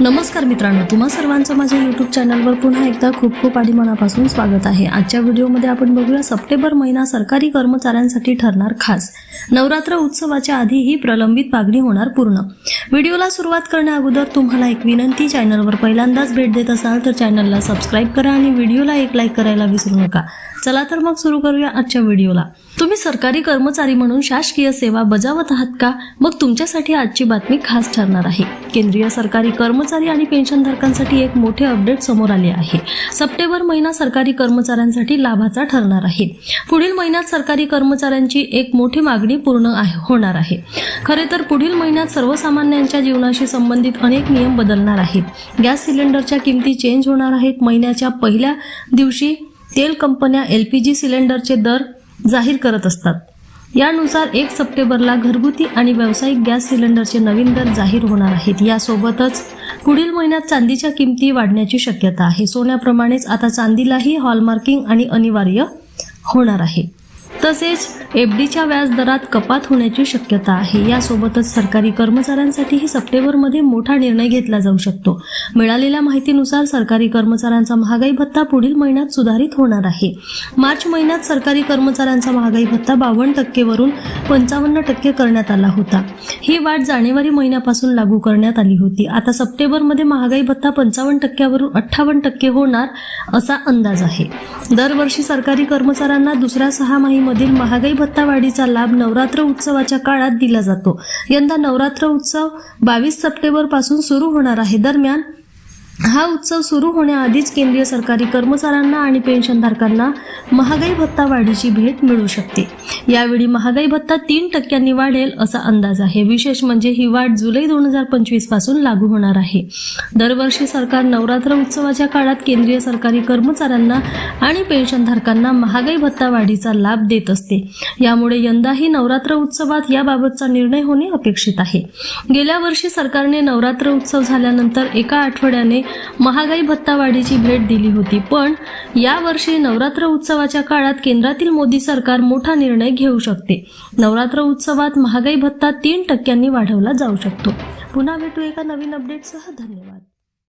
नमस्कार मित्रांनो तुम्हा सर्वांचं माझ्या यूट्यूब चॅनलवर पुन्हा एकदा खूप खूप आणि मनापासून स्वागत आहे. आजच्या व्हिडिओमध्ये आपण बघूया सप्टेंबर महिना सरकारी कर्मचाऱ्यांसाठी ठरणार खास. नवरात्र उत्सवाच्या आधी ही प्रलंबित मागणी होणार पूर्ण. व्हिडिओला सुरुवात करण्या अगोदर तुम्हाला एक विनंती चॅनलवर पहिल्यांदाच भेट देत असाल तर चॅनलला सबस्क्राईब करा आणि व्हिडिओला एक लाईक करायला विसरू नका. चला तर मग सुरू करूया आजच्या व्हिडिओला. तुम्ही सरकारी कर्मचारी म्हणून शासकीय सेवा बजावत आहात का? मग तुमच्यासाठी आजची बातमी खास ठरणार आहे. केंद्रीय सरकारी कर्मचारी आणि पेन्शनधारकांसाठी एक मोठे अपडेट समोर आले आहे. सप्टेंबर महिना सरकारी कर्मचाऱ्यांसाठी लाभाचा ठरणार आहे. पुढील महिन्यात सरकारी कर्मचाऱ्यांची एक मोठी मागणी पूर्ण होणार आहे. खरे तर पुढील महिन्यात सर्वसामान्यांच्या जीवनाशी संबंधित अनेक नियम बदलणार आहेत. गॅस सिलेंडरच्या किमती चेंज होणार आहेत. महिन्याच्या पहिल्या दिवशी तेल कंपन्या एल पी जी सिलेंडरचे दर जाहीर करत असतात. यानुसार एक सप्टेंबरला घरगुती आणि व्यावसायिक गॅस सिलेंडरचे नवीन दर जाहीर होणार आहेत. यासोबतच पुढील महिन्यात चांदीच्या किमती वाढण्याची शक्यता आहे. सोन्याप्रमाणेच आता चांदीलाही हॉलमार्किंग आणि अनिवार्य होणार आहे. तसेच एफ डीच्या व्याजदरात कपात होण्याची शक्यता आहे. यासोबतच सरकारी कर्मचाऱ्यांसाठीही सप्टेंबरमध्ये मोठा निर्णय घेतला जाऊ शकतो. मिळालेल्या माहितीनुसार सरकारी कर्मचाऱ्यांचा महागाई भत्ता पुढील महिन्यात सुधारित होणार आहे. मार्च महिन्यात सरकारी कर्मचाऱ्यांचा महागाई भत्ता बावन्न टक्केवरून पंचावन्न टक्के करण्यात आला होता. ही वाढ जानेवारी महिन्यापासून लागू करण्यात आली होती. आता सप्टेंबरमध्ये महागाई भत्ता पंचावन्न टक्क्यावरून अठ्ठावन्न टक्के होणार असा अंदाज आहे. दरवर्षी सरकारी कर्मचाऱ्यांना दुसऱ्या मधील महागाई भत्ता वाढीचा लाभ नवरात्र उत्सवाच्या काळात दिला जातो. यंदा नवरात्र उत्सव बावीस सप्टेंबरपासून सुरू होणार आहे. दरम्यान हा उत्सव सुरू होण्याआधीच केंद्रीय सरकारी कर्मचाऱ्यांना आणि पेन्शनधारकांना महागाई भत्ता वाढीची भेट मिळू शकते. यावेळी महागाई भत्ता तीन टक्क्यांनी वाढेल असा अंदाज आहे. विशेष म्हणजे ही वाढ जुलै दोन हजार पंचवीसपासून लागू होणार आहे. दरवर्षी सरकार नवरात्र उत्सवाच्या काळात केंद्रीय सरकारी कर्मचाऱ्यांना आणि पेन्शनधारकांना महागाई भत्ता वाढीचा लाभ देत असते. यामुळे यंदाही नवरात्र उत्सवात याबाबतचा निर्णय होणे अपेक्षित आहे. गेल्या वर्षी सरकारने नवरात्र उत्सव झाल्यानंतर एका आठवड्याने महागाई भत्ता वाढीची भेट दिली होती. पण यावर्षी नवरात्र उत्सवाच्या काळात केंद्रातील मोदी सरकार मोठा निर्णय घेऊ शकते. नवरात्र उत्सवात महागाई भत्ता तीन टक्क्यांनी वाढवला जाऊ शकतो. पुन्हा भेटू एका नवीन अपडेटसह धन्यवाद.